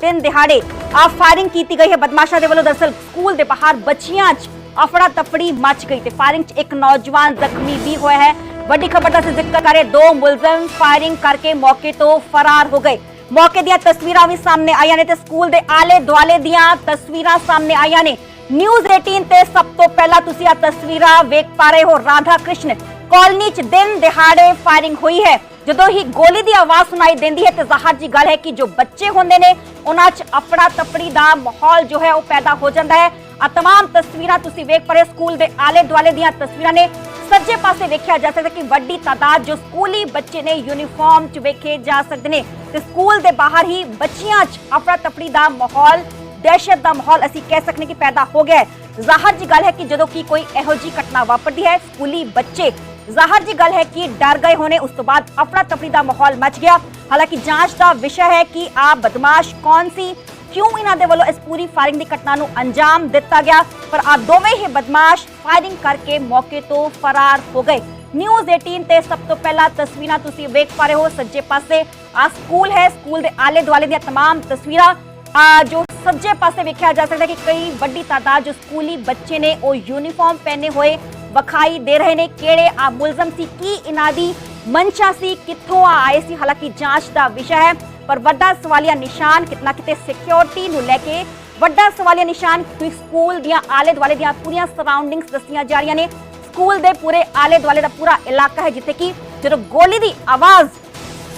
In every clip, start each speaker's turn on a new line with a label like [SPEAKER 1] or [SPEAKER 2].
[SPEAKER 1] ਦਿਨ ਦਿਹਾੜੇ ਆ ਫਾਇਰਿੰਗ ਕੀਤੀ ਗਈ ਹੈ ਬਦਮਾਸ਼ਾਂ ਦੇ ਵੱਲੋਂ ਦਰਅਸਲ ਸਕੂਲ ਦੇ ਬਾਹਰ ਬੱਚੀਆਂ 'ਚ ਅਫੜਾ ਤਫੜੀ ਮਚ ਗਈ ਤੇ ਫਾਇਰਿੰਗ 'ਚ ਇੱਕ ਨੌਜਵਾਨ ਜ਼ਖਮੀ ਵੀ ਹੋਇਆ ਹੈ ਵੱਡੀ ਖਬਰ ਦਾ ਅਸੀਂ ਜ਼ਿਕਰ ਕਰੇ ਦੋ ਮੁਲਜ਼ਮ ਫਾਇਰਿੰਗ ਕਰਕੇ ਮੌਕੇ ਤੋਂ ਫਰਾਰ ਹੋ ਗਏ ਮੌਕੇ ਦੀਆਂ ਤਸਵੀਰਾਂ ਵੀ ਸਾਹਮਣੇ ਆਈਆਂ ਨੇ ਤੇ ਸਕੂਲ ਦੇ ਆਲੇ ਦੁਆਲੇ ਦੀਆਂ ਤਸਵੀਰਾਂ ਸਾਹਮਣੇ ਆਈਆਂ ਨੇ ਨਿਊਜ਼ 18 ਤੇ ਸਭ ਤੋਂ ਪਹਿਲਾਂ ਤੁਸੀਂ ਆ ਤਸਵੀਰਾਂ ਵੇਖ ਪਾ ਰਹੇ ਹੋ ਰਾਧਾ ਕ੍ਰਿਸ਼ਨ ਕਾਲਨੀ 'ਚ ਦਿਨ ਦਿਹਾੜੇ ਫਾਇਰਿੰਗ ਹੋਈ ਹੈ ਜਦੋਂ ਹੀ ਗੋਲੀ ਦੀ ਆਵਾਜ਼ ਸੁਣਾਈ ਦਿੰਦੀ ਹੈ ਤੇ ਜ਼ਾਹਰ ਜੀ ਗੱਲ ਹੈ ਕਿ ਜੋ ਬੱਚੇ ਹੁੰਦੇ ਨੇ ਉਹਨਾਂ 'ਚ ਅਫੜਾ ਤਫੜੀ ਦਾ ਮਾਹੌਲ ਜੋ ਹੈ ਉਹ ਪੈਦਾ ਹੋ ਜਾਂਦਾ ਹੈ ਆ तमाम ਤਸਵੀਰਾਂ ਤੁਸੀਂ ਵੇਖ ਪਾ ਰਹੇ ਹੋ, ਸਕੂਲ ਦੇ ਆਲੇ ਦੁਆਲੇ ਦੀਆਂ ਤਸਵੀਰਾਂ ਨੇ ਸੱਜੇ ਪਾਸੇ ਵੇਖਿਆ ਜਾ ਸਕਦਾ ਕਿ ਵੱਡੀ ਤਾਦਾਦ ਜੋ ਸਕੂਲੀ ਬੱਚੇ ਨੇ ਯੂਨੀਫਾਰਮ 'ਚ ਵੇਖੇ ਜਾ ਸਕਦੇ ਨੇ ਤੇ ਸਕੂਲ ਦੇ ਬਾਹਰ ਹੀ ਬੱਚੀਆਂ 'ਚ ਅਫੜਾ ਤਫੜੀ ਦਾ ਮਾਹੌਲ ਦਹਿਸ਼ਤ ਦਾ ਮਾਹੌਲ ਅਸੀਂ ਕਹਿ ਸਕਨੇ ਕਿ ਪੈਦਾ ਹੋ ਗਿਆ ਹੈ ਜ਼ਾਹਰ ਜੀ ਗੱਲ ਹੈ ਕਿ ਜਦੋਂ ਕੀ ਕੋਈ ਇਹੋ ਜੀ ਘਟਨਾ ਵਾਪਰਦੀ ਹੈ ਸਕੂਲੀ ਬੱਚੇ ਜ਼ਾਹਰ ਜੀ ਗੱਲ ਹੈ ਕਿ ਡਰ ਗਏ ਹੋਣੇ ਉਸ ਤੋਂ ਬਾਅਦ ਅਫੜਾ ਤਫੜੀ ਦਾ ਮਾਹੌਲ ਮਚ ਗਿਆ ਹਾਲਾਂਕਿ ਜਾਂਚ ਦਾ ਵਿਸ਼ਾ ਹੈ ਕਿ ਆ ਬਦਮਾਸ਼ ਕੌਣ ਸੀ ਕਿਉਂ ਇਹਨਾਂ ਦੇ ਵੱਲੋਂ ਇਸ ਪੂਰੀ ਫਾਇਰਿੰਗ ਦੀ ਘਟਨਾ ਨੂੰ ਅੰਜਾਮ ਦਿੱਤਾ ਗਿਆ ਪਰ ਆ ਦੋਵੇਂ ਹੀ ਬਦਮਾਸ਼ ਫਾਇਰਿੰਗ ਕਰਕੇ ਮੌਕੇ ਤੋਂ ਫਰਾਰ ਹੋ ਗਏ ਨਿਊਜ਼ 18 ਤੇ ਸਭ ਤੋਂ ਪਹਿਲਾਂ ਤਸਵੀਰਾਂ ਤੁਸੀਂ ਵੇਖ ਪਾ ਰਹੇ ਹੋ ਸੱਜੇ ਪਾਸੇ ਆ ਸਕੂਲ ਹੈ ਸਕੂਲ ਦੇ ਆਲੇ ਦੁਆਲੇ ਦੀਆਂ तमाम ਤਸਵੀਰਾਂ ਆ ਜੋ ਸੱਜੇ ਪਾਸੇ ਵੇਖਿਆ ਜਾ ਸਕਦਾ ਕਿ ਕਈ ਵੱਡੀ ਤਾਦਾਦ ਜੋ ਸਕੂਲੀ ਬੱਚੇ ਨੇ ਉਹ ਯੂਨੀਫਾਰਮ ਪਹਿਨੇ ਹੋਏ ਵਿਖਾਈ ਦੇ ਰਹੇ ਨੇ ਕਿਹੜੇ ਆ ਮੁਲਜ਼ਮ ਸੀ, ਕੀ ਇਹਨਾਂ ਦੀ ਮਨਸ਼ਾ ਸੀ, ਕਿੱਥੋਂ ਆਏ ਸੀ, ਹਾਲਾਂਕਿ ਜਾਂਚ ਦਾ ਵਿਸ਼ਾ ਹੈ, ਪਰ ਵੱਡਾ ਸਵਾਲੀਆ ਨਿਸ਼ਾਨ ਕਿਤਨਾ ਕਿਤੇ ਸਿਕਿਉਰਿਟੀ ਨੂੰ ਲੈ ਕੇ ਵੱਡਾ ਸਵਾਲੀਆ ਨਿਸ਼ਾਨ ਕਿਉਂਕਿ ਸਕੂਲ ਦੀਆਂ ਆਲੇ ਦੁਆਲੇ ਦੀਆਂ ਪੂਰੀਆਂ ਸਰਾਊਂਡਿੰਗਸ ਦੱਸੀਆਂ ਜਾ ਰਹੀਆਂ ਨੇ। ਸਕੂਲ ਦੇ ਪੂਰੇ ਆਲੇ ਦੁਆਲੇ ਦਾ ਪੂਰਾ ਇਲਾਕਾ ਹੈ, ਜਿੱਥੇ ਕਿ ਜਦੋਂ ਗੋਲੀ ਦੀ ਆਵਾਜ਼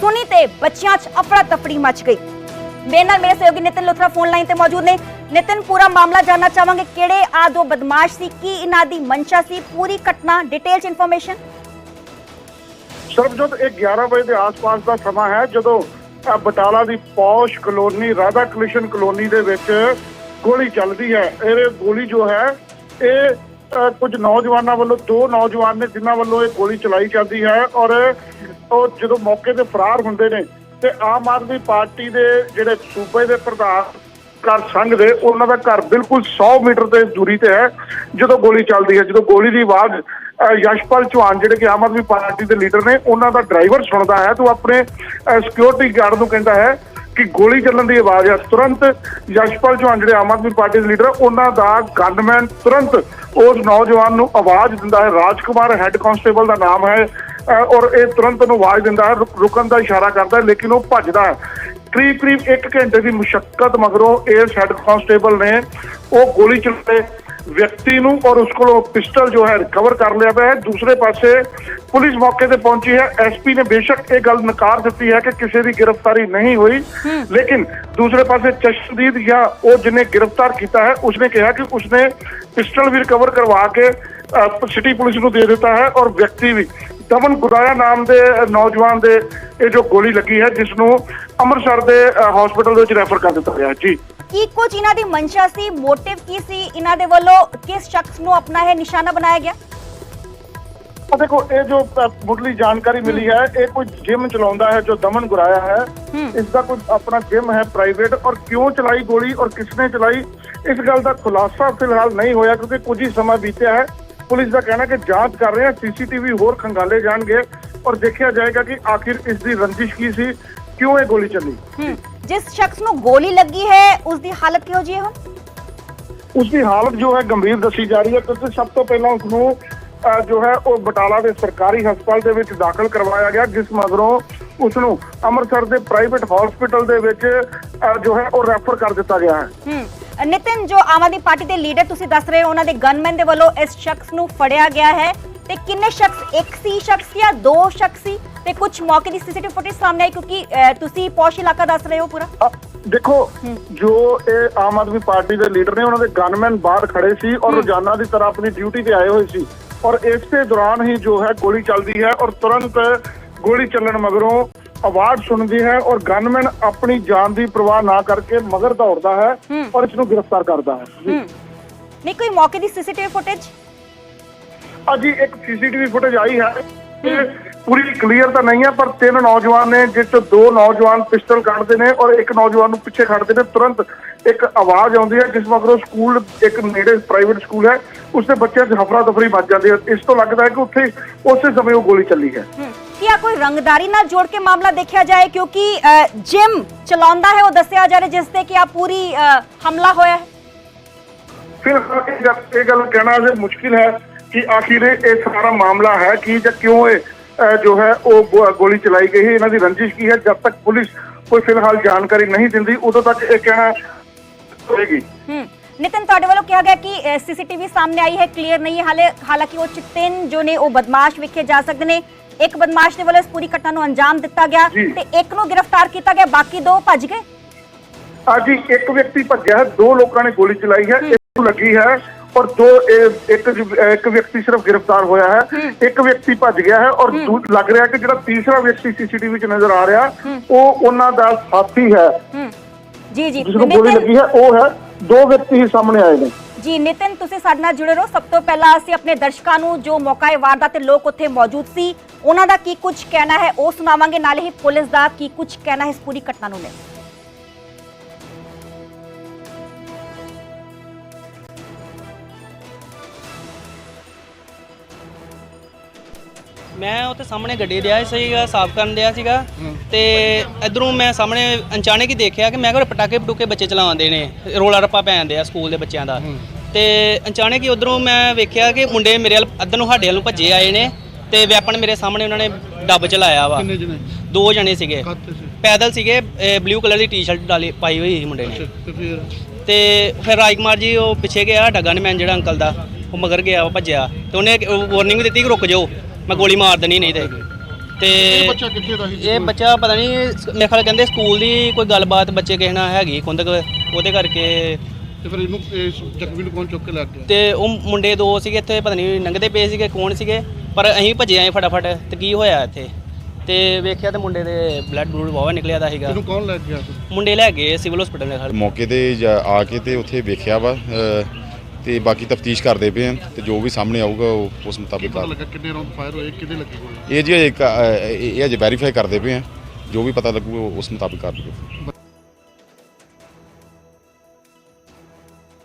[SPEAKER 1] ਸੁਣੀ ਤੇ ਬੱਚਿਆਂ 'ਚ ਅਫੜਾ ਤਫੜੀ ਮਚ ਗਈ। ਮੇਰੇ ਨਾਲ ਮੇਰੇ ਸਹਿਯੋਗੀ ਨਿਤਿਨ ਲੁਥਰਾ ਫੋਨ ਲਾਈਨ ਤੇ ਮੌਜੂਦ ਨੇ। ਨਿਤਿਨ ਪੂਰਾ ਮਾਮਲਾ ਜਾਨਣਾ ਚਾਹਾਂਗੇ ਕਿਹੜੇ ਆ ਦੋ ਬਦਮਾਸ਼ ਸੀ ਕੀ ਇਹਨਾਂ ਦੀ ਮਨਸ਼ਾ ਸੀ ਪੂਰੀ ਘਟਨਾ ਡਿਟੇਲਸ ਇਨਫੋਰਮੇਸ਼ਨ
[SPEAKER 2] ਸਰਬਜੋਤ ਇਹ 11 ਵਜੇ ਦੇ ਆਸ-ਪਾਸ ਦਾ ਸਮਾਂ ਹੈ ਜਦੋਂ ਬਟਾਲਾ ਦੀ posh colony Radha Krishna colony ਦੇ ਵਿੱਚ ਗੋਲੀ ਚੱਲਦੀ ਹੈ। ਇਹ ਗੋਲੀ ਜੋ ਹੈ ਇਹ ਅ, ਕੁਝ ਨੌਜਵਾਨਾਂ ਵੱਲੋਂ ਦੋ ਨੌਜਵਾਨ ਨੇ ਜਿਨ੍ਹਾਂ ਵੱਲੋਂ ਇਹ ਗੋਲੀ ਚਲਾਈ ਜਾਂਦੀ ਹੈ ਔਰ ਉਹ ਜਦੋਂ ਮੌਕੇ ਤੇ ਫਰਾਰ ਹੁੰਦੇ ਨੇ ਤੇ ਆਮ ਆਦਮੀ ਪਾਰਟੀ ਦੇ ਜਿਹੜੇ ਸੂਬੇ ਦੇ ਪ੍ਰਧਾਨ ਘਰ ਸੰਘ ਦੇ, ਉਹਨਾਂ ਦਾ ਘਰ ਬਿਲਕੁਲ 100 ਮੀਟਰ ਦੇ ਦੂਰੀ ਤੇ ਹੈ, ਜਦੋਂ ਗੋਲੀ ਚੱਲਦੀ ਹੈ। ਜਦੋਂ ਗੋਲੀ ਦੀ ਆਵਾਜ਼ ਯਸ਼ਪਾਲ ਚੌਹਾਨ ਜਿਹੜੇ ਕਿ ਆਮ ਆਦਮੀ ਪਾਰਟੀ ਦੇ ਲੀਡਰ ਨੇ, ਉਹਨਾਂ ਦਾ ਡਰਾਈਵਰ ਸੁਣਦਾ ਹੈ ਤਾਂ ਉਹ ਆਪਣੇ ਸਿਕਿਉਰਿਟੀ ਗਾਰਡ ਨੂੰ ਕਹਿੰਦਾ ਹੈ ਕਿ ਗੋਲੀ ਚੱਲਣ ਦੀ ਆਵਾਜ਼ ਹੈ। ਤੁਰੰਤ ਯਸ਼ਪਾਲ ਚੌਹਾਨ ਜਿਹੜੇ ਆਮ ਆਦਮੀ ਪਾਰਟੀ ਦੇ ਲੀਡਰ, ਉਹਨਾਂ ਦਾ ਗਨਮੈਨ ਤੁਰੰਤ ਉਸ ਨੌਜਵਾਨ ਨੂੰ ਆਵਾਜ਼ ਦਿੰਦਾ ਹੈ। ਰਾਜਕੁਮਾਰ ਹੈੱਡ ਕਾਂਸਟੇਬਲ ਦਾ ਨਾਮ ਹੈ। ਔਰ ਇਹ ਤੁਰੰਤ ਉਹਨੂੰ ਆਵਾਜ਼ ਦਿੰਦਾ ਹੈ ਰੁਕ- ਰੁਕਣ ਦਾ ਇਸ਼ਾਰਾ ਕਰਦਾ ਹੈ ਲੇਕਿਨ ਉਹ ਭੱਜਦਾ। ਹੈ ਕਰੀਬ ਕਰੀਬ 1 ਘੰਟੇ ਦੀ ਮੁਸ਼ਕਲ ਮਗਰੋਂ 에ਅਰ ਹੈੱਡ ਕਾਂਸਟੇਬਲ ਨੇ ਉਹ ਗੋਲੀ ਚਲਾਏ ਵਿਅਕਤੀ ਨੂੰ ਔਰ ਉਸ ਕੋਲੋਂ ਪਿਸਟਲ ਜੋ ਹੈ ਰਿਕਵਰ ਕਰ ਲਿਆ ਪਿਆ ਹੈ। ਦੂਸਰੇ ਪਾਸੇ ਪੁਲਿਸ ਮੌਕੇ ਤੇ ਪਹੁੰਚੀ ਹੈ। ਐਸਪੀ ਨੇ ਬੇਸ਼ੱਕ ਇਹ ਗੱਲ ਨਕਾਰ ਦਿੱਤੀ ਹੈ ਕਿ ਕਿਸੇ ਦੀ ਗ੍ਰਿਫਤਾਰੀ ਨਹੀਂ ਹੋਈ। ਲੇਕਿਨ ਦੂਸਰੇ ਪਾਸੇ ਚਸ਼ਮਦੀਦ ਜਾਂ ਉਹ ਜਿਹਨੇ ਗ੍ਰਿਫਤਾਰ ਕੀਤਾ ਹੈ ਉਸਨੇ ਕਿਹਾ ਕਿ ਉਸਨੇ ਪਿਸਟਲ ਵੀ ਰਿਕਵਰ ਕਰਵਾ ਕੇ ਸਿਟੀ ਪੁਲਿਸ ਨੂੰ ਦੇ ਦਿੱਤਾ ਹੈ ਔਰ ਵਿਅਕਤੀ ਵੀ ਦਮਨ ਗੁਦਾਇਆ ਨਾਮ ਦੇ ਨੌਜਵਾਨ ਦੇ ਇਹ ਜੋ ਗੋਲੀ ਲੱਗੀ ਹੈ ਜਿਸ ਨੂੰ ਅੰਮ੍ਰਿਤਸਰ ਦੇ ਹਸਪੀਟਲ ਦੇ ਵਿੱਚ ਰੈਫਰ ਕਰ ਦਿੱਤਾ ਗਿਆ। ਜੀ।
[SPEAKER 1] ਕੀ ਕੁਝ ਇਹਨਾਂ ਦੀ ਮਨਸ਼ਾ ਸੀ? ਮੋਟਿਵ ਕੀ ਸੀ? ਇਹਨਾਂ ਦੇ ਵੱਲੋਂ ਕਿਸ ਸ਼ਖਸ ਨੂੰ ਆਪਣਾ ਹੈ ਨਿਸ਼ਾਨਾ ਬਣਾਇਆ ਗਿਆ?
[SPEAKER 2] ਦੇਖੋ ਇਹ ਜੋ ਮੁੱਢਲੀ ਜਾਣਕਾਰੀ ਮਿਲੀ ਹੈ ਇਹ ਕੋਈ ਜਿਮ ਚਲਾਉਂਦਾ ਹੈ ਜੋ ਦਮਨ ਗੁਰਾਇਆ ਹੈ ਇਸ ਦਾ ਕੋਈ ਆਪਣਾ ਜਿਮ ਹੈ ਪ੍ਰਾਈਵੇਟ ਔਰ ਕਿਉਂ ਚਲਾਈ ਗੋਲੀ ਔਰ ਕਿਸਨੇ ਚਲਾਈ? ਇਸ ਗੱਲ ਦਾ ਖੁਲਾਸਾ ਫਿਲਹਾਲ ਨਹੀਂ ਹੋਇਆ ਕਿਉਂਕਿ ਕੁਝ ਹੀ ਸਮਾਂ ਬੀਤਿਆ ਹੈ। ਪੁਲਿਸ ਦਾ ਕਹਿਣਾ ਕਿ ਜਾਂਚ ਕਰ ਰਹੇ ਹਾਂ ਸੀਸੀਟੀਵੀ ਹੋਰ ਖੰਗਾਲੇ ਜਾਣਗੇ ਔਰ ਦੇਖਿਆ ਜਾਏਗਾ ਕਿ ਆਖਿਰ ਇਸ ਦੀ ਰੰਜਿਸ਼ ਕੀ ਸੀ ਕਿਉਂ ਇਹ ਗੋਲੀ ਚੱਲੀ?
[SPEAKER 1] ਜਿਸ ਸ਼ਖਸ ਨੂੰ ਗੋਲੀ ਲੱਗੀ ਹੈ ਉਸ ਦੀ ਹਾਲਤ ਕਿਹੋ ਜਿਹੀ ਹੈ ਹੁਣ?
[SPEAKER 2] ਉਸ ਦੀ ਹਾਲਤ ਜੋ ਹੈ ਗੰਭੀਰ ਦੱਸੀ ਜਾ ਰਹੀ ਹੈ ਕਿਉਂਕਿ ਸਭ ਤੋਂ ਪਹਿਲਾਂ ਉਸ ਨੂੰ ਜੋ ਹੈ ਉਹ ਬਟਾਲਾ ਦੇ ਸਰਕਾਰੀ ਹਸਪਤਾਲ ਦੇ ਵਿੱਚ ਦਾਖਲ ਕਰਵਾਇਆ ਗਿਆ ਜਿਸ ਮਗਰੋਂ ਉਸ ਨੂੰ ਅੰਮ੍ਰਿਤਸਰ ਦੇ ਪ੍ਰਾਈਵੇਟ ਹਸਪੀਟਲ ਦੇ ਵਿੱਚ ਜੋ ਹੈ ਉਹ ਰੈਫਰ ਕਰ ਦਿੱਤਾ ਗਿਆ ਹੈ।
[SPEAKER 1] ਨਿਤਿਨ ਜੋ ਆਮ ਆਦਮੀ ਪਾਰਟੀ ਦੇ ਲੀਡਰ ਤੁਸੀਂ ਦੱਸ ਰਹੇ ਹੋ ਉਹਨਾਂ ਦੇ ਗਨਮੈਨ ਦੇ ਵੱਲੋਂ ਇਸ ਸ਼ਖਸ ਨੂੰ ਫੜਿਆ ਗਿਆ ਹੈ। ਤੇ ਕਿੰਨੇ ਸ਼ਖਸ? ਇੱਕ ਸੀ ਸ਼ਖਸ ਜਾਂ ਦੋ ਸ਼ਖਸ ਸੀ? ਤੇ ਕੁਝ ਮੌਕੇ ਦੀ ਸੀਸੀਟੀਵੀ ਫੁਟੇਜ ਸਾਹਮਣੇ ਆਈ ਕਿਉਂਕਿ ਤੁਸੀਂ ਪੌਸ਼ ਇਲਾਕਾ ਦੱਸ ਰਹੇ ਹੋ ਪੂਰਾ।
[SPEAKER 2] ਦੇਖੋ ਜੋ ਇਹ ਆਮ ਆਦਮੀ ਪਾਰਟੀ ਦੇ ਲੀਡਰ ਨੇ ਉਹਨਾਂ ਦੇ ਗਨਮੈਨ ਬਾਹਰ ਖੜੇ ਸੀ ਔਰ ਰੋਜ਼ਾਨਾ ਦੀ ਤਰ੍ਹਾਂ ਆਪਣੀ ਡਿਊਟੀ ਤੇ ਆਏ ਹੋਏ ਸੀ। ਔਰ ਇਸੇ ਦੌਰਾਨ ਹੀ ਜੋ ਹੈ ਗੋਲੀ ਚੱਲਦੀ ਹੈ ਔਰ ਤੁਰੰਤ ਗੋਲੀ ਚੱਲਣ ਮਗਰੋਂ ਆਵਾਜ਼ ਸੁਣਦੀ ਹੈ ਔਰ ਗਨਮੈਨ ਆਪਣੀ ਜਾਨ ਦੀ ਪਰਵਾਹ ਨਾ ਕਰਕੇ ਮਗਰ ਦੌੜਦਾ ਹੈ ਔਰ ਇਸ ਨੂੰ ਗ੍ਰਿਫਤਾਰ ਕਰਦਾ ਹੈ। ਜੀ।
[SPEAKER 1] ਨਹੀਂ ਕੋਈ ਮੌਕੇ ਦੀ ਸੀਸੀਟੀਵੀ ਫੁਟੇਜ?
[SPEAKER 2] ਅੱਜ ਇੱਕ ਸੀਸੀਟੀਵੀ ਫੁਟੇਜ ਆਈ ਹੈ। ਪੂਰੀ ਕਲੀਅਰ ਤਾਂ ਨਹੀਂ ਹੈ ਪਰ ਤਿੰਨ ਨੌਜਵਾਨ ਨੇ ਜਿਸ ਤੋਂ ਦੋ ਨੌਜਵਾਨ ਪਿਸਟਲ ਕੱਢਦੇ ਨੇ ਔਰ ਇੱਕ ਨੌਜਵਾਨ ਨੂੰ ਪਿੱਛੇ ਖੜਦੇ ਨੇ। ਤੁਰੰਤ ਇੱਕ ਆਵਾਜ਼ ਆਉਂਦੀ ਹੈ ਜਿਸ ਮਗਰੋਂ ਸਕੂਲ ਇੱਕ ਨੇੜੇ ਪ੍ਰਾਈਵੇਟ ਸਕੂਲ ਹੈ। ਉਸ ਦੇ ਬੱਚਿਆਂ 'ਚ ਹਫਰਾ ਦਫਰੀ ਮਚ ਜਾਂਦੀ ਹੈ। ਇਸ ਤੋਂ ਲੱਗਦਾ ਹੈ ਕਿ ਉੱਥੇ ਉਸੇ ਸਮੇਂ ਉਹ ਗੋਲੀ ਚੱਲੀ ਹੂੰ।
[SPEAKER 1] ਕੀ ਆ ਕੋਈ ਰੰਗਦਾਰੀ ਨਾਲ ਜੋੜ ਕੇ ਮਾਮਲਾ ਦੇਖਿਆ ਜਾਏ ਕਿਉਂਕਿ ਅ, ਜਿਮ ਚਲਾਉਂਦਾ ਹੈ ਉਹ ਦੱਸਿਆ ਜਾ ਰਿਹਾ ਜਿਸ ਤੇ ਕਿ ਆ ਪੂਰੀ ਅ, ਹਮਲਾ ਹੋਇਆ ਹੈ
[SPEAKER 2] ਫਿਰ ਇਹ ਗੱਲ- ਇਹ ਗੱਲ ਕਹਿਣਾ ਜੇ ਮੁਸ਼ਕਿਲ ਹੈ ਕਿ ਆਖਿਰ ਇਹ ਸਾਰਾ ਮਾਮਲਾ ਹੈ ਕਿ ਜਾਂ ਕਿਉਂ ਇਹ ਅਹ, ਜੋ ਹੈ ਉਹ ਗੋ- ਗੋਲੀ ਚਲਾਈ ਗਈ ਹੈ ਇਹਨਾਂ ਦੀ ਰੰਜਿਸ਼ ਕੀ ਹੈ ਜਦ ਤੱਕ ਪੁਲਿਸ ਕੋਈ ਫਿਲਹਾਲ ਜਾਣਕਾਰੀ ਨਹੀਂ ਦਿੰਦੀ ਉਦੋਂ ਤੱਕ ਇਹ ਕਹਿਣਾ ਹੋਏਗੀ
[SPEAKER 1] ਹੂੰ ਨਿਤਨ ਤੁਹਾਡੇ ਵੱਲੋਂ ਕਿਹਾ ਗਿਆ ਕਿ ਸੀਸੀਟੀਵੀ ਸਾਹਮਣੇ ਆਈ ਹੈ ਕਲੀਅਰ ਨਹੀਂ ਹੈ ਹਾਲੇ ਹਾਲਾਂਕਿ ਉਹ 'ਚ ਤਿੰਨ ਜੋ ਨੇ ਉਹ ਬਦਮਾਸ਼ ਵਿਖੇ ਜਾ ਸਕਦੇ ਨੇ ਇੱਕ ਬਦਮਾਸ਼ ਦੇ ਵੱਲੋਂ ਇਸ ਪੂਰੀ ਘਟਨਾ ਨੂੰ ਅੰਜਾਮ ਦਿੱਤਾ ਗਿਆ। ਤੇ ਇੱਕ ਨੂੰ ਗ੍ਰਿਫਤਾਰ ਕੀਤਾ ਗਿਆ ਬਾਕੀ ਦੋ ਭੱਜ ਗਏ?
[SPEAKER 2] ਅੱਜ ਹੀ ਇੱਕ ਵਿਅਕਤੀ ਭੱਜਿਆ ਹੈ ਦੋ ਲੋਕਾਂ ਨੇ ਗੋਲੀ ਚਲਾਈ ਹੈ ਇੱਕ ਨੂੰ ਲੱਗੀ ਹੈ ਔਰ ਦੋ ਇੱਕ ਇੱਕ ਵਿਅਕਤੀ ਸਿਰਫ ਗ੍ਰਿਫਤਾਰ ਹੋਇਆ ਹੈ ਇੱਕ ਵਿਅਕਤੀ ਭੱਜ ਗਿਆ ਹੈ ਔਰ ਲੱਗ ਰਿਹਾ ਕਿ ਜਿਹੜਾ ਤੀਸਰਾ ਵਿਅਕਤੀ ਸੀਸੀਟੀਵੀ 'ਚ ਨਜ਼ਰ ਆ ਰਿਹਾ ਉਹ ਉਹਨਾਂ ਦਾ ਸਾਥੀ ਹੈ।
[SPEAKER 1] ਜੀ ਜੀ।
[SPEAKER 2] ਜਿਸ ਨੂੰ ਗੋਲੀ ਲੱਗੀ ਹੈ ਉਹ ਹੈ ਦੋ ਵਿਅਕਤੀ ਹੀ ਸਾਹਮਣੇ ਆਏ ਨੇ।
[SPEAKER 1] ਜੀ ਨਿਤਿਨ, ਤੁਸੀਂ ਸਾਡੇ ਨਾਲ ਜੁੜੇ ਰਹੋ ਸਭ ਤੋਂ ਪਹਿਲਾਂ ਅਸੀਂ ਆਪਣੇ ਦਰਸ਼ਕਾਂ ਨੂੰ ਜੋ ਮੌਕਾ ਮੌਕਾਏ ਵਾਰਦਾਤ ਤੇ ਲੋਕ ਉੱਥੇ ਮੌਜੂਦ ਸੀ, ਉਹਨਾਂ ਦਾ ਕੀ ਕੁਝ ਕਹਿਣਾ ਹੈ, ਉਹ ਸੁਣਾਵਾਂਗੇ ਨਾਲੇ ਹੀ ਪੁਲਿਸ ਦਾ ਕੀ ਕੁਝ ਕਹਿਣਾ ਹੈ ਇਸ ਪੂਰੀ ਘਟਨਾ ਨੂੰ ਲੈ ਕੇ।
[SPEAKER 3] ਮੈਂ ਉੱਥੇ ਸਾਹਮਣੇ ਗੱਡੀ ਦਿਆ ਸੀਗਾ ਸਾਫ਼ ਕਰਨ ਦਿਆ ਸੀਗਾ ਤੇ ਇਧਰੋਂ ਮੈਂ ਸਾਹਮਣੇ ਅਚਾਨਕ ਹੀ ਦੇਖਿਆ ਕਿ ਮੈਂ ਕਿਹਾ ਪਟਾਕੇ ਪਟੂਕੇ ਬੱਚੇ ਚਲਾਉਂਦੇ ਨੇ ਰੋਲਾ ਰੱਪਾ ਪੈਂਦੇ ਆ ਸਕੂਲ ਦੇ ਬੱਚਿਆਂ ਦਾ। ਤੇ ਅਚਾਨਕ ਹੀ ਉਧਰੋਂ ਮੈਂ ਵੇਖਿਆ ਕਿ ਮੁੰਡੇ ਮੇਰੇ ਵੱਲ ਅੱਧ ਨੂੰ ਸਾਡੇ ਵੱਲ ਨੂੰ ਭੱਜੇ ਆਏ ਨੇ ਤੇ ਵੈਪਨ ਮੇਰੇ ਸਾਹਮਣੇ ਉਹਨਾਂ ਨੇ ਡੱਬ ਚਲਾਇਆ ਵਾ।
[SPEAKER 4] ਕਿੰਨੇ ਜਣੇ?
[SPEAKER 3] ਦੋ ਜਣੇ ਸੀਗੇ। ਪੈਦਲ ਸੀਗੇ ਬਲੂ ਕਲਰ ਦੀ ਟੀ-ਸ਼ਰਟ ਡਾਲੀ ਪਾਈ ਹੋਈ ਸੀ ਮੁੰਡੇ ਨੇ।
[SPEAKER 4] ਤੇ ਫਿਰ?
[SPEAKER 3] ਤੇ ਫਿਰ ਰਾਜਕੁਮਾਰ ਜੀ ਉਹ ਪਿੱਛੇ ਗਿਆ ਡੱਗਾ ਨੇ ਮੈਂ ਜਿਹੜਾ ਅੰਕਲ ਦਾ ਉਹ ਮਗਰ ਗਿਆ ਉਹ ਭੱਜਿਆ। ਤੇ ਉਹਨੇ ਵਾਰਨਿੰਗ ਵੀ ਦਿੱਤੀ ਕਿ ਰੁਕ ਜਾਓ। ਮੈਂ ਗੋਲੀ ਮਾਰ ਦੇਣੀ ਨਹੀਂ ਤੇ ਤੇ
[SPEAKER 4] ਬੱਚਾ ਕਿੱਥੇ ਦਾ ਸੀ
[SPEAKER 3] ਇਹ ਬੱਚਾ ਪਤਾ ਨਹੀਂ ਮੇਰੇ ਖਿਆਲ ਕਹਿੰਦੇ ਸਕੂਲ ਦੀ ਕੋਈ ਗੱਲਬਾਤ ਬੱਚੇ ਕਿਸੇ ਨਾਲ ਹੈਗੀ ਖੁੰਦਕ ਉਹਦੇ ਕਰਕੇ।
[SPEAKER 4] ਤੇ ਫਿਰ ਇਹਨੂੰ ਇਸ ਜ਼ਖਮੀ ਨੂੰ ਕੌਣ ਚੁੱਕ ਕੇ ਲੈ ਗਿਆ?
[SPEAKER 3] ਤੇ ਉਹ ਮੁੰਡੇ ਦੋ ਸੀਗੇ ਇੱਥੇ ਪਤਾ ਨਹੀਂ ਲੰਘਦੇ ਪਏ ਸੀਗੇ ਕੌਣ ਸੀਗੇ ਪਰ ਅਸੀਂ ਭੱਜੇ ਆਏ ਫਟਾਫਟ ਤੇ ਕੀ ਹੋਇਆ ਇੱਥੇ? ਤੇ ਵੇਖਿਆ ਤੇ ਮੁੰਡੇ ਦੇ ਬਲੱਡ ਬਲੂਡ ਵਾਵਾ ਨਿਕਲਿਆ ਦਾ ਸੀਗਾ।
[SPEAKER 4] ਇਹਨੂੰ ਕੌਣ ਲੈ ਗਿਆ?
[SPEAKER 3] ਮੁੰਡੇ ਲੈ ਗਏ ਸਿਵਲ ਹਸਪੀਟਲ ਦੇ
[SPEAKER 5] ਮੌਕੇ ਤੇ ਜਾ- ਆ ਕੇ ਤੇ ਉੱਥੇ ਵੇਖਿਆ ਵਾ ਅ, ਤੇ ਬਾਕੀ ਤਫਤੀਸ਼ ਕਰਦੇ ਪਏ ਆ ਤੇ ਜੋ ਵੀ ਸਾਹਮਣੇ ਆਊਗਾ ਉਹ ਉਸ ਮੁਤਾਬਿਕ
[SPEAKER 4] ਪਤਾ ਲੱਗਾ? ਕਿੰਨੇ ਰਾਉਂਡ ਫਾਇਰ ਹੋਏ? ਕਿਹਦੇ ਲੱਗੇ
[SPEAKER 5] ਇਹ ਜੀ ਇੱਕ ਇਹ ਇਹ ਅਜੇ ਵੈਰੀਫਾਈ ਕਰਦੇ ਪਏ ਆ। ਜੋ ਵੀ ਪਤਾ ਲੱਗੂ ਉਹ ਉਸ ਮੁਤਾਬਿਕ ਕਰ ਲੂਗੇ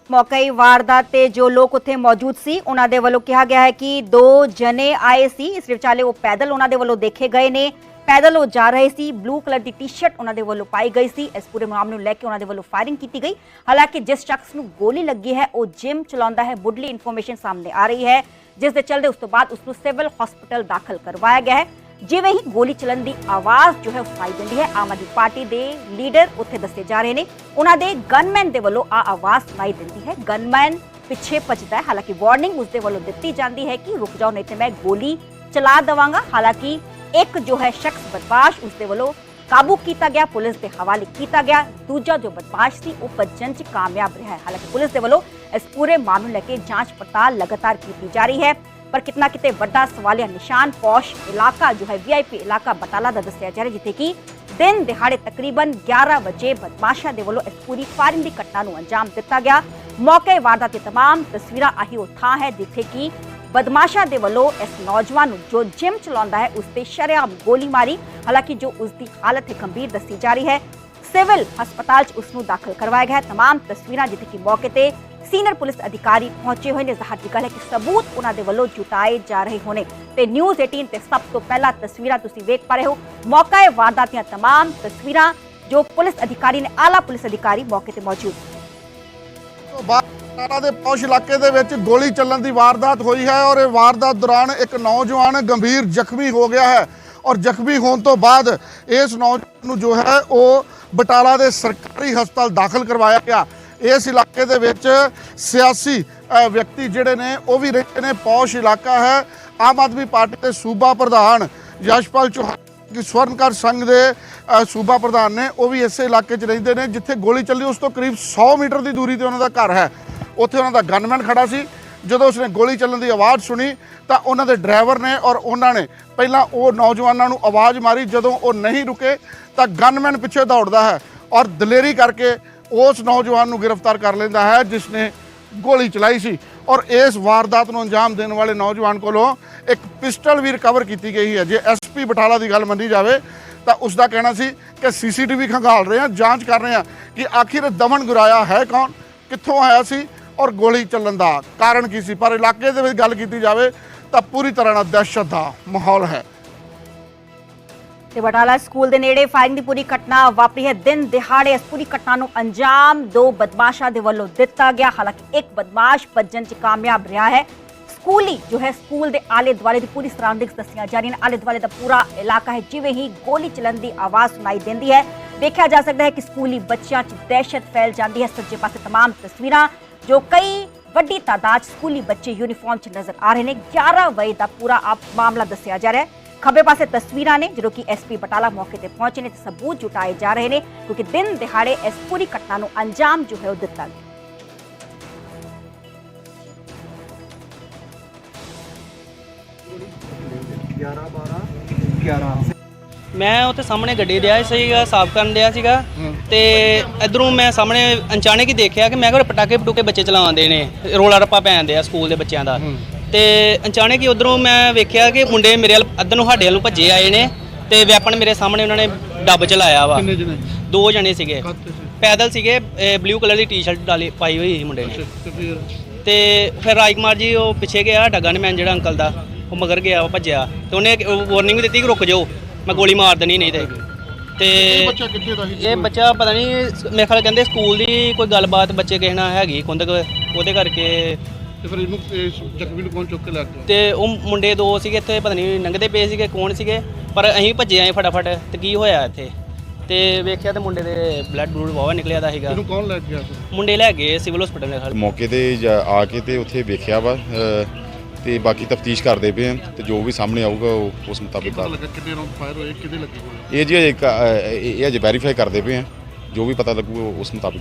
[SPEAKER 1] ਮੌਕੇ ਵਾਰਦਾਤ ਤੇ ਜੋ ਲੋਕ ਉੱਥੇ ਮੌਜੂਦ ਸੀ ਉਹਨਾਂ ਦੇ ਵੱਲੋਂ ਕਿਹਾ ਗਿਆ ਹੈ ਕਿ ਦੋ ਜਣੇ ਆਏ ਸੀ। ਇਸ ਵਿਚਾਲੇ ਉਹ ਪੈਦਲ ਉਹਨਾਂ ਦੇ ਵੱਲੋਂ ਦੇਖੇ ਗਏ ਨੇ। ਪੈਦਲ ਉਹ ਜਾ ਰਹੇ ਸੀ। ਬਲੂ ਕਲਰ ਦੀ ਟੀ-ਸ਼ਰਟ ਉਹਨਾਂ ਦੇ ਵੱਲੋਂ ਪਾਈ ਗਈ ਸੀ। ਇਸ ਪੂਰੇ ਮਾਮਲੇ ਨੂੰ ਲੈ ਕੇ ਉਹਨਾਂ ਦੇ ਵੱਲੋਂ ਫਾਇਰਿੰਗ ਕੀਤੀ ਗਈ। ਹਾਲਾਂਕਿ ਜਿਸ ਸ਼ਖਸ ਨੂੰ ਗੋਲੀ ਲੱਗੀ ਹੈ, ਉਹ ਜਿਮ ਚਲਾਉਂਦਾ ਹੈ। ਮੁੱਢਲੀ ਇਨਫੋਰਮੇਸ਼ਨ ਸਾਹਮਣੇ ਆ ਰਹੀ ਹੈ। ਜਿਸ ਦੇ ਚਲਦੇ ਉਸ ਤੋਂ ਬਾਅਦ ਉਸ ਨੂੰ ਸਿਵਲ ਹਸਪੀਟਲ ਦਾਖਲ ਕਰਵਾਇਆ ਗਿਆ ਹੈ। ਜਿਵੇਂ ਹੀ ਗੋਲੀ ਚੱਲਣ ਦੀ ਆਵਾਜ਼ ਜੋ ਹੈ ਸੁਣਾਈ ਦਿੰਦੀ ਹੈ। ਆਮ ਆਦਮੀ ਪਾਰਟੀ ਦੇ ਲੀਡਰ ਉੱਥੇ ਦੱਸੇ ਜਾ ਰਹੇ ਨੇ। ਉਹਨਾਂ ਦੇ ਗਨਮੈਨ ਦੇ ਵੱਲੋਂ ਆ ਆਵਾਜ਼ ਸੁਣਾਈ ਦਿੰਦੀ ਹੈ। ਗਨਮੈਨ ਪਿੱਛੇ ਭੱਜਦਾ ਹੈ। ਹਾਲਾਂਕਿ ਵਾਰਨਿੰਗ ਉਸ ਦੇ ਵੱਲੋਂ ਦਿੱਤੀ ਜਾਂਦੀ ਹੈ ਕਿ ਰੁਕ ਜਾਓ, ਨਹੀਂ ਤੇ ਮੈਂ ਗੋਲੀ ਚਲਾ ਦਵਾਂਗਾ। ਹਾਲਾਂਕਿ ਇੱਕ ਜੋ ਹੈ ਸ਼ਖਸ ਬਦਮਾਸ਼ ਉਸ ਦੇ ਵੱਲੋਂ ਕਾਬੂ ਕੀਤਾ ਗਿਆ ਪੁਲਿਸ ਦੇ ਹਵਾਲੇ ਕੀਤਾ ਗਿਆ ਦੂਜਾ ਜੋ ਬਦਮਾਸ਼ ਸੀ ਉਹ ਭੱਜਣ 'ਚ ਕਾਮਯਾਬ ਰਿਹਾ ਹੈ ਹਾਲਾਂਕਿ ਪੁਲਿਸ ਦੇ ਵੱਲੋਂ ਇਸ ਪੂਰੇ ਮਾਮਲੇ ਨੂੰ ਲੈ ਕੇ ਜਾਂਚ ਪੜਤਾਲ ਲਗਾਤਾਰ ਕੀਤੀ ਜਾ ਰਹੀ ਹੈ ਪਰ ਕਿਤਨਾ ਕਿਤੇ ਵੱਡਾ ਸਵਾਲੀਆ ਨਿਸ਼ਾਨ ਪੌਸ਼ ਇਲਾਕਾ ਜੋ ਹੈ ਵੀਆਈਪੀ ਇਲਾਕਾ ਬਟਾਲਾ ਦਾ ਦੱਸਿਆ ਜਾ ਰਿਹਾ ਜਿੱਥੇ ਕਿ ਦਿਨ ਦਿਹਾੜੇ ਤਕਰੀਬਨ 11 ਵਜੇ ਬਦਮਾਸ਼ਾਂ ਦੇ ਵੱਲੋਂ ਇਸ ਪੂਰੀ ਫਾਇਰਿੰਗ ਦੀ ਘਟਨਾ ਨੂੰ ਅੰਜਾਮ ਦਿੱਤਾ ਗਿਆ ਮੌਕੇ ਵਾਰਦਾਤ ਦੀ तमाम ਤਸਵੀਰਾਂ ਆਹੀ ਉਹ ਥਾਂ ਹੈ ਜਿੱਥੇ ਕਿ ਬਦਮਾਸ਼ਾਂ ਦੇ ਵੱਲੋਂ ਇਸ ਨੌਜਵਾਨ ਨੂੰ ਜੋ ਜਿਮ ਚਲਾਉਂਦਾ ਹੈ ਉਸ ਤੇ ਸ਼ਰੇਆਮ ਗੋਲੀ ਮਾਰੀ ਹਾਲਾਂਕਿ ਜੋ ਉਸ ਦੀ ਹਾਲਤ ਹੈ ਗੰਭੀਰ ਦੱਸੀ ਜਾ ਰਹੀ ਹੈ ਸਿਵਲ ਹਸਪਤਾਲ 'ਚ ਉਸ ਨੂੰ ਦਾਖਲ ਕਰਵਾਇਆ ਗਿਆ ਹੈ तमाम ਤਸਵੀਰਾਂ ਜਿੱਥੇ ਕਿ ਮੌਕੇ ਤੇ ਸੀਨੀਅਰ ਪੁਲਿਸ ਅਧਿਕਾਰੀ ਪਹੁੰਚੇ ਹੋਏ ਨੇ ਜ਼ਾਹਰ ਦੀ ਗੱਲ ਹੈ ਕਿ ਸਬੂਤ ਉਹਨਾਂ ਦੇ ਵੱਲੋਂ ਜੁਟਾਏ ਜਾ ਰਹੇ ਹੋਣੇ ਤੇ ਨਿਊਜ਼ 18 ਤੇ ਸਭ ਤੋਂ ਪਹਿਲਾਂ ਤਸਵੀਰਾਂ ਤੁਸੀਂ ਵੇਖ ਪਾ ਰਹੇ ਹੋ ਮੌਕਾ ਹੈ ਵਾਰਦਾਤ ਦੀਆਂ तमाम ਤਸਵੀਰਾਂ ਜੋ ਪੁਲਿਸ ਅਧਿਕਾਰੀ ਨੇ ਆਲਾ ਪੁਲਿਸ ਅਧਿਕਾਰੀ ਮੌਕੇ ਤੇ ਮੌਜੂਦ
[SPEAKER 4] ਤੋਂ ਬਾਅਦ ਬਟਾਲਾ ਦੇ ਪੌਸ਼ ਇਲਾਕੇ ਦੇ ਵਿੱਚ ਗੋਲੀ ਚੱਲਣ ਦੀ ਵਾਰਦਾਤ ਹੋਈ ਹੈ ਔਰ ਇਹ ਵਾਰਦਾਤ ਦੌਰਾਨ ਇੱਕ ਨੌਜਵਾਨ ਗੰਭੀਰ ਜ਼ਖਮੀ ਹੋ ਗਿਆ ਹੈ ਔਰ ਜ਼ਖਮੀ ਹੋਣ ਤੋਂ ਬਾਅਦ ਇਸ ਨੌਜਵਾਨ ਨੂੰ ਜੋ ਹੈ ਉਹ ਬਟਾਲਾ ਦੇ ਸਰਕਾਰੀ ਹਸਪਤਾਲ ਦਾਖਲ ਕਰਵਾਇਆ ਗਿਆ। ਇਸ ਇਲਾਕੇ ਦੇ ਵਿੱਚ ਸਿਆਸੀ ਵਿਅਕਤੀ ਜਿਹੜੇ ਨੇ ਉਹ ਵੀ ਰਹਿੰਦੇ ਨੇ। ਪੌਸ਼ ਇਲਾਕਾ ਹੈ। ਆਮ ਆਦਮੀ ਪਾਰਟੀ ਦੇ ਸੂਬਾ ਪ੍ਰਧਾਨ ਯਸ਼ਪਾਲ ਚੌਹਾਨ ਕਿ ਸਵਰਨਕਾਰ ਸੰਘ ਦੇ ਸੂਬਾ ਪ੍ਰਧਾਨ ਨੇ ਉਹ ਵੀ ਇਸੇ ਇਲਾਕੇ 'ਚ ਰਹਿੰਦੇ ਨੇ ਜਿੱਥੇ ਗੋਲੀ ਚੱਲੀ। ਉਸ ਤੋਂ ਕਰੀਬ 100 ਮੀਟਰ ਦੀ ਦੂਰੀ ਤੇ ਉਹਨਾਂ ਦਾ ਘਰ ਹੈ। ਉੱਥੇ ਉਹਨਾਂ ਦਾ ਗਨਮੈਨ ਖੜਾ ਸੀ। ਜਦੋਂ ਉਸਨੇ ਗੋਲੀ ਚੱਲਣ ਦੀ ਆਵਾਜ਼ ਸੁਣੀ, ਤਾਂ ਉਹਨਾਂ ਦੇ ਡਰਾਈਵਰ ਨੇ ਔਰ ਉਹਨਾਂ ਨੇ ਪਹਿਲਾਂ ਉਹ ਨੌਜਵਾਨਾਂ ਨੂੰ ਆਵਾਜ਼ ਮਾਰੀ। ਜਦੋਂ ਉਹ ਨਹੀਂ ਰੁਕੇ, ਤਾਂ ਗਨਮੈਨ ਪਿੱਛੇ ਦੌੜਦਾ ਹੈ ਔਰ ਦਲੇਰੀ ਕਰਕੇ ਉਸ ਨੌਜਵਾਨ ਨੂੰ ਗ੍ਰਿਫਤਾਰ ਕਰ ਲੈਂਦਾ ਹੈ ਜਿਸ ਨੇ ਗੋਲੀ ਚਲਾਈ ਸੀ। ਔਰ ਇਸ ਵਾਰਦਾਤ ਨੂੰ ਅੰਜਾਮ ਦੇਣ ਵਾਲੇ ਨੌਜਵਾਨ ਕੋਲੋਂ ਇੱਕ ਪਿਸਟਲ ਵੀ ਰਿਕਵਰ ਕੀਤੀ ਗਈ ਹੈ। ਜੇ ਐਸਪੀ ਬਟਾਲਾ ਦੀ ਗੱਲ ਮੰਨੀ ਜਾਵੇ, ਤਾਂ ਉਸ ਦਾ ਕਹਿਣਾ ਸੀ ਕਿ ਸੀਸੀਟੀਵੀ ਖੰਗਾਲ ਰਹੇ ਹਾਂ, ਜਾਂਚ ਕਰ ਰਹੇ ਹਾਂ ਕਿ ਆਖਿਰ ਦਮਨ ਗੁਰਾਇਆ ਹੈ ਕੌਣ, ਕਿੱਥੋਂ ਆਇਆ ਸੀ ਔਰ ਗੋਲੀ ਚੱਲਣ ਦਾ ਕਾਰਨ ਕੀ ਸੀ ਪਰ ਇਲਾਕੇ ਦੇ ਵਿੱਚ ਗੱਲ ਕੀਤੀ ਜਾਵੇ ਤਾਂ ਪੂਰੀ ਤਰ੍ਹਾਂ ਨਾਲ ਦਹਿਸ਼ਤ ਦਾ ਮਾਹੌਲ ਹੈ
[SPEAKER 1] ਤੇ ਬਟਾਲਾ ਸਕੂਲ ਦੇ ਨੇੜੇ ਫਾਇਰਿੰਗ ਦੀ ਪੂਰੀ ਘਟਨਾ ਵਾਪਰੀ ਹੈ ਦਿਨ ਦਿਹਾੜੇ ਇਸ ਪੂਰੀ ਘਟਨਾ ਨੂੰ ਅੰਜਾਮ ਦੋ ਬਦਮਾਸ਼ਾਂ ਦੇ ਵੱਲੋਂ ਦਿੱਤਾ ਗਿਆ ਹਾਲਾਂਕਿ ਇੱਕ ਬਦਮਾਸ਼ ਭੱਜਣ 'ਚ ਕਾਮਯਾਬ ਰਿਹਾ ਹੈ ਸਕੂਲੀ ਜੋ ਹੈ ਸਕੂਲ ਦੇ ਆਲੇ ਦੁਆਲੇ ਦੀ ਪੂਰੀ ਸਰਾਊਂਡਿੰਗਸ ਦੱਸੀਆਂ ਜਾ ਰਹੀਆਂ ਨੇ ਆਲੇ ਦੁਆਲੇ ਦਾ ਪੂਰਾ ਇਲਾਕਾ ਹੈ ਜਿਵੇਂ ਹੀ ਗੋਲੀ ਚੱਲਣ ਦੀ ਆਵਾਜ਼ ਸੁਣਾਈ ਦਿੰਦੀ ਹੈ ਦੇਖਿਆ ਜਾ ਸਕਦਾ ਹੈ ਕਿ ਸਕੂਲੀ ਬੱਚਿਆਂ 'ਚ ਦਹਿਸ਼ਤ ਫੈਲ ਜਾਂਦੀ ਹੈ ਸੱਜੇ ਪਾਸੇ तमाम ਤਸਵੀਰਾਂ ਜੋ ਕਈ ਵੱਡੀ ਤਾਦਾਦ ਸਕੂਲੀ ਬੱਚੇ ਯੂਨੀਫਾਰਮ 'ਚ ਨਜ਼ਰ ਆ ਰਹੇ ਨੇ। 11 ਵਜੇ ਦਾ ਪੂਰਾ ਆਪ ਮਾਮਲਾ ਦੱਸਿਆ ਜਾ ਰਿਹਾ ਹੈ। ਖੱਬੇ ਪਾਸੇ ਤਸਵੀਰਾਂ ਨੇ, ਜਦੋਂ ਕਿ ਐਸਪੀ ਬਟਾਲਾ ਮੌਕੇ ਤੇ ਪਹੁੰਚੇ ਨੇ ਤੇ ਸਬੂਤ ਜੁਟਾਏ ਜਾ ਰਹੇ ਨੇ, ਕਿਉਂਕਿ ਦਿਨ ਦਿਹਾੜੇ ਇਸ ਪੂਰੀ ਘਟਨਾ ਨੂੰ ਅੰਜਾਮ ਜੋ ਹੈ ਉਹ ਦਿੱਤਾ ਗਿਆ।
[SPEAKER 3] ਮੈਂ ਉੱਥੇ ਸਾਹਮਣੇ ਗੱਡੀ ਦਿਆ ਸੀਗਾ ਸਾਫ਼ ਕਰਨ ਦਿਆ ਸੀਗਾ। ਤੇ ਇਧਰੋਂ ਮੈਂ ਸਾਹਮਣੇ ਅਚਾਨਕ ਹੀ ਦੇਖਿਆ ਕਿ ਮੈਂ ਕਿਹਾ ਪਟਾਕੇ ਪਟੂਕੇ ਬੱਚੇ ਚਲਾਉਂਦੇ ਨੇ ਰੋਲਾ ਰੱਪਾ ਪੈਂਦੇ ਆ ਸਕੂਲ ਦੇ ਬੱਚਿਆਂ ਦਾ। ਤੇ ਅਚਾਨਕ ਹੀ ਉਧਰੋਂ ਮੈਂ ਵੇਖਿਆ ਕਿ ਮੁੰਡੇ ਮੇਰੇ ਵੱਲ ਅੱਧ ਨੂੰ ਸਾਡੇ ਵੱਲ ਨੂੰ ਭੱਜੇ ਆਏ ਨੇ ਤੇ ਵੈਪਨ ਮੇਰੇ ਸਾਹਮਣੇ ਉਹਨਾਂ ਨੇ ਡੱਬ ਚਲਾਇਆ ਵਾ।
[SPEAKER 4] ਕਿੰਨੇ ਜਣੇ?
[SPEAKER 3] ਦੋ ਜਣੇ ਸੀਗੇ। ਪੈਦਲ ਸੀਗੇ ਬਲੂ ਕਲਰ ਦੀ ਟੀ-ਸ਼ਰਟ ਡਾਲੀ ਪਾਈ ਹੋਈ ਸੀ ਮੁੰਡੇ ਨੇ।
[SPEAKER 4] ਤੇ ਫਿਰ?
[SPEAKER 3] ਰਾਜਕੁਮਾਰ ਜੀ ਉਹ ਪਿੱਛੇ ਗਿਆ ਡੱਗਾ ਮੈਨ ਜਿਹੜਾ ਅੰਕਲ ਦਾ ਉਹ ਮਗਰ ਗਿਆ ਭੱਜਿਆ। ਤੇ ਉਹਨੇ ਵਾਰਨਿੰਗ ਦਿੱਤੀ ਕਿ ਰੁਕ ਜਾਓ। ਮੈਂ ਗੋਲੀ ਮਾਰ ਦੇਣੀ ਨਹੀਂ ਤੇ।
[SPEAKER 4] ਇਹ
[SPEAKER 3] ਤੇ
[SPEAKER 4] ਬੱਚਾ ਕਿੱਥੇ ਦਾ ਸੀ?
[SPEAKER 3] ਇਹ ਬੱਚਾ ਪਤਾ ਨਹੀਂ ਮੇਰੇ ਖਿਆਲ ਕਹਿੰਦੇ ਸਕੂਲ ਦੀ ਕੋਈ ਗੱਲਬਾਤ ਬੱਚੇ ਕਿਸੇ ਨਾਲ ਹੈਗੀ ਕੁੰਦਕ ਉਹਦੇ ਕਰਕੇ।
[SPEAKER 4] ਤੇ ਫਿਰ ਇਹਨੂੰ ਇਸ ਜ਼ਖਮੀ ਨੂੰ ਕੌਣ ਚੁੱਕ ਕੇ ਲੈ ਗਿਆ?
[SPEAKER 3] ਤੇ ਉਹ ਮੁੰਡੇ ਦੋ ਸੀਗੇ ਇੱਥੇ ਪਤਾ ਨਹੀਂ ਲੰਘਦੇ ਪਏ ਸੀਗੇ ਕੌਣ ਸੀਗੇ ਪਰ ਅਸੀਂ ਭੱਜੇ ਆਏ ਫਟਾਫਟ ਤੇ ਕੀ ਹੋਇਆ ਇੱਥੇ? ਤੇ ਵੇਖਿਆ ਤੇ ਮੁੰਡੇ ਦੇ ਬਲੱਡ ਬਲੂਡ ਵਾਵਾ ਨਿਕਲਿਆ ਦਾ ਸੀਗਾ।
[SPEAKER 4] ਇਹਨੂੰ ਕੌਣ ਲੈ ਗਿਆ?
[SPEAKER 3] ਮੁੰਡੇ ਲੈ ਗਏ ਸਿਵਲ ਹਸਪੀਟਲ ਦੇ ਖਲ
[SPEAKER 5] ਮੌਕੇ ਤੇ ਜਾ- ਆ ਕੇ ਤੇ ਉੱਥੇ ਵੇਖਿਆ ਵਾ ਅ, ਤੇ ਬਾਕੀ ਤਫਤੀਸ਼ ਕਰਦੇ ਪਏ ਆ ਤੇ ਜੋ ਵੀ ਸਾਹਮਣੇ ਆਊਗਾ ਉਹ ਉਸ ਮੁਤਾਬਿਕ
[SPEAKER 4] ਪਤਾ ਲੱਗਾ? ਕਿੰਨੇ ਰਾਉਂਡ ਫਾਇਰ ਹੋਏ? ਕਿਹਦੇ ਲੱਗੇ ਹੋਏ?
[SPEAKER 5] ਇਹ ਜੀ ਅ, ਇਹ ਇਹ ਅਜੇ ਵੈਰੀਫਾਈ ਕਰਦੇ ਪਏ ਆ ਜੋ ਵੀ ਪਤਾ ਲੱਗੂ ਉਸ ਮੁਤਾਬਿਕ